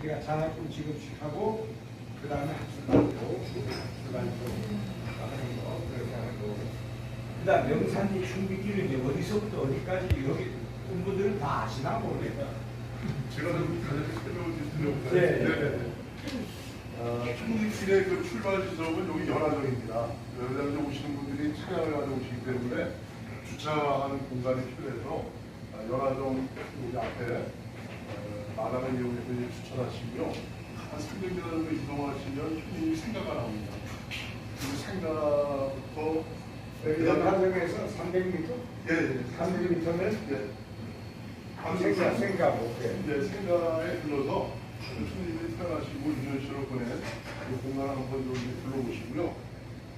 우리가 장학금 지급식 하고 그 다음에 학술 발표, 학술 발표 하는 거 그렇게 하고 그 다음 명산리 준비기는 이제 어디서부터 어디까지 여기 분들은 다 아시나 모르겠다. 제가 좀 간략히 설명을 좀 드려볼까요? 네. 어, 충북시의 그 출발 지점은 여기 연화정입니다. 연화정에 오시는 분들이 차량을 가지고 오시기 때문에 주차하는 공간이 필요해서 아, 연화정 여기 앞에 어, 마당을 이용해서 이제 주차하시고요. 한 300m 정도 이동하시면 흔히 생가가 나옵니다. 그 생가부터 연화정에서 300m? 예, 예. 300m면 예. 생각 생각 못 해. 이제 생가에 들러서 손님들이 태어나시고 유년시로 보낸 그 공간을 한번 여기 둘러보시고요.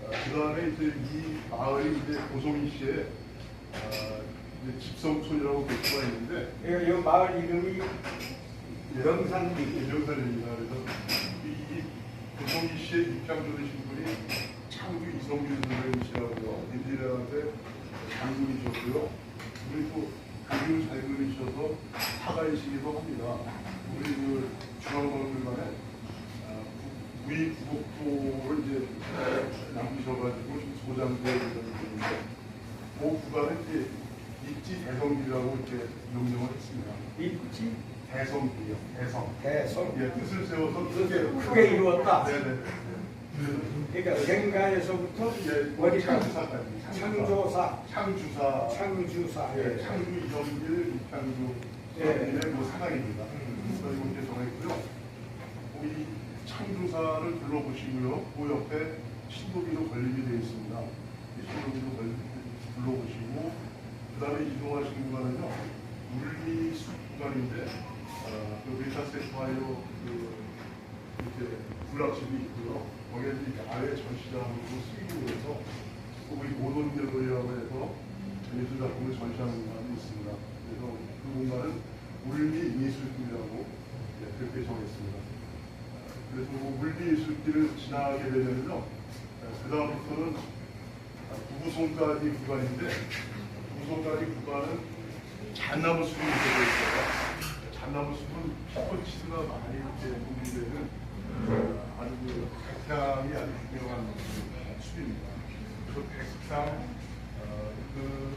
그 다음에 이제 이 마을이 이제 고송이 씨의 아, 이제 집성촌이라고 볼 수가 있는데 이, 이 마을 이름이 명산리. 명산입니다. 그래서 이, 이 고송이 씨의 입장 조리신 분이 창주 이성균 선생님이시라고요. 인디라한테 장군이셨고요. 그리고 그림을 잘 그리셔서 화가이시기도 합니다. 우리 그 중앙박물관에 아, 구- 구이 구곡도를 이제 남기셔가지고 소장되어 있는 분인데 그 구간은 이제 입지 대성길이라고 이렇게 명명을 했습니다. 입지 대성길이요. 대성. 대성. 예, 뜻을 세워서 뜻을 크게 이루었다. 네네. 그러니까 생가에서부터 예, 어디까지 창주사까지. 창조사, 창주사. 창주사. 예, 예. 창주 이정길, 이창주 예. 이의 뭐 사당입니다. 음. 그리고 이제 정했고요. 이 창주사를 둘러보시고요. 그 옆에 신도비로 건립이 되어 있습니다. 이 신도비로 건립 둘러보시고 그 다음에 이동하시는 구간은요. 물리 숲 구간인데 어, 그 메타세파이어 그 이렇게 군락집이 있고요. 거기에 이제 야외 전시장으로 쓰이고 해서 우리 모던갤러리라고 해서 예술 작품을 전시하는 공간이 있습니다. 그래서 그 공간은 물리 예술길이라고 네, 그렇게 정했습니다. 그래서 그 물리 예술길을 지나게 되면요, 그 다음부터는 구구송까지 구간인데 구구송까지 구간은 잣나무 숲이 되어 있어요. 잣나무 숲은 피톤치드가 많이 이렇게 분비되는 어, 아주 그 백향이 아주 유명한 숲입니다. 그 백상 어, 그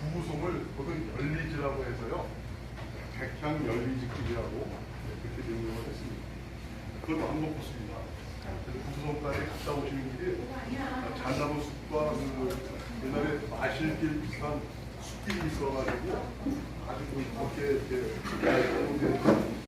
구구송을 보통 열리지라고 해서요. 백향 열리지길이라고 그렇게 명명을 했습니다. 그것도 한번 보습니다. 구구송까지 갔다 오시는 길이 어, 잣나무 숲과 그 옛날에 마실 길 비슷한 있어가지고 그 겉에 이렇게 얇게